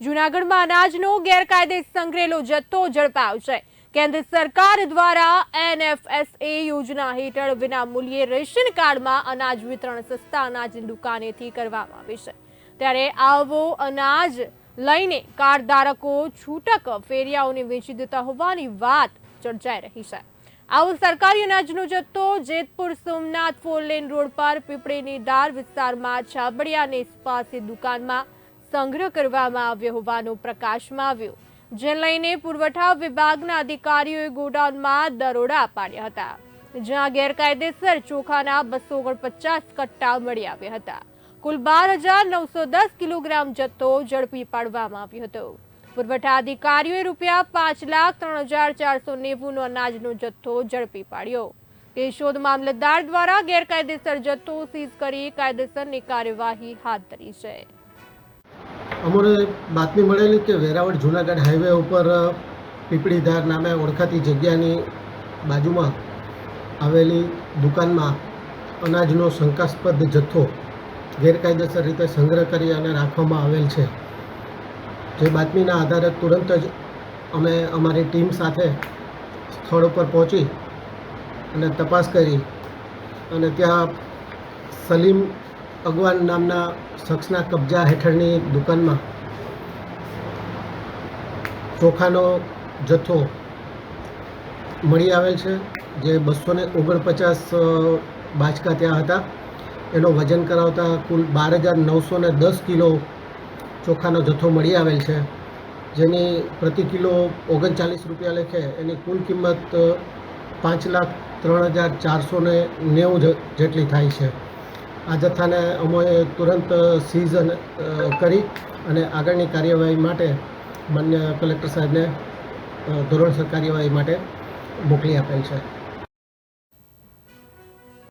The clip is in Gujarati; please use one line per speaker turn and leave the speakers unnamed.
જૂનાગઢમાં અનાજનો ગેરકાયદે સંગ્રેલો જથ્થો ઝડપાયો છે. કેન્દ્ર સરકાર દ્વારા એનએફએસએ યોજના હેઠળ વિના મૂલ્યે રેશન કાર્ડમાં અનાજ વિતરણ સસ્તા અનાજની દુકાનેથી કરવામાં આવે છે. ત્યારે આવો અનાજ લઈને કાર્ડ ધારકો છૂટક ફેરિયાઓને વેચી દેતા હોવાની વાત ચર્ચાઈ રહી છે. આવો સરકારી અનાજનો જથ્થો Jetpur Somnath four lane road પર પીપળીની ડાર વિસ્તારમાં છાબડિયાની પાસે દુકાનમાં સંગ્રહ કરવામાં આવ્યો હોવાનું પ્રકાશમાં આવ્યું, જે લઈને પુરવઠા વિભાગના અધિકારીઓએ ગોડાઉનમાં દરોડા પાડ્યા હતા, જ્યાં ગેરકાયદેસર ચોખાના બસો ઓગણપચાસ કટ્ટા મળી આવ્યા હતા. કુલ બાર હજાર નવસો દસ કિલોગ્રામ જથ્થો ઝડપી પાડવામાં આવ્યો હતો. પુરવઠા અધિકારીઓએ રૂપિયા પાંચ લાખ ત્રણ હજાર ચારસો નેવુંનો અનાજનો જથ્થો ઝડપી પાડ્યો. કેશોદ મામલતદાર દ્વારા ગેરકાયદેસર જથ્થો સીઝ કરી કાયદેસરની કાર્યવાહી હાથ ધરી છે.
અમને બાતમી મળેલી કે વેરાવળ જુનાગઢ હાઈવે ઉપર પીપળીધાર નામે ઓળખાતી જગ્યાની બાજુમાં આવેલી દુકાનમાં અનાજનો શંકાસ્પદ જથ્થો ગેરકાયદેસર રીતે સંગ્રહ કરી અને રાખવામાં આવેલ છે. જે બાતમીના આધારે તુરંત જ અમે અમારી ટીમ સાથે સ્થળ ઉપર પહોંચી અને તપાસ કરી અને ત્યાં સલીમ અગવાન નામના શખ્સના કબજા હેઠળની દુકાનમાં ચોખાનો જથ્થો મળી આવેલ છે, જે બસો ને ઓગણપચાસ બાચકા ત્યાં હતા. એનો વજન કરાવતા કુલ બાર હજાર નવસો ને દસ કિલો ચોખાનો જથ્થો મળી આવેલ છે, જેની પ્રતિ કિલો ઓગણચાલીસ રૂપિયા લેખે એની કુલ કિંમત પાંચ લાખ ત્રણ હજાર ચારસો ને નેવું જેટલી થાય છે. આ જથ્થાને અમોએ તુરંત સીઝ કરી અને આગળની કાર્યવાહી માટે માન્ય કલેક્ટર સાહેબને ધોરણસર કાર્યવાહી માટે મોકલી આપેલ છે.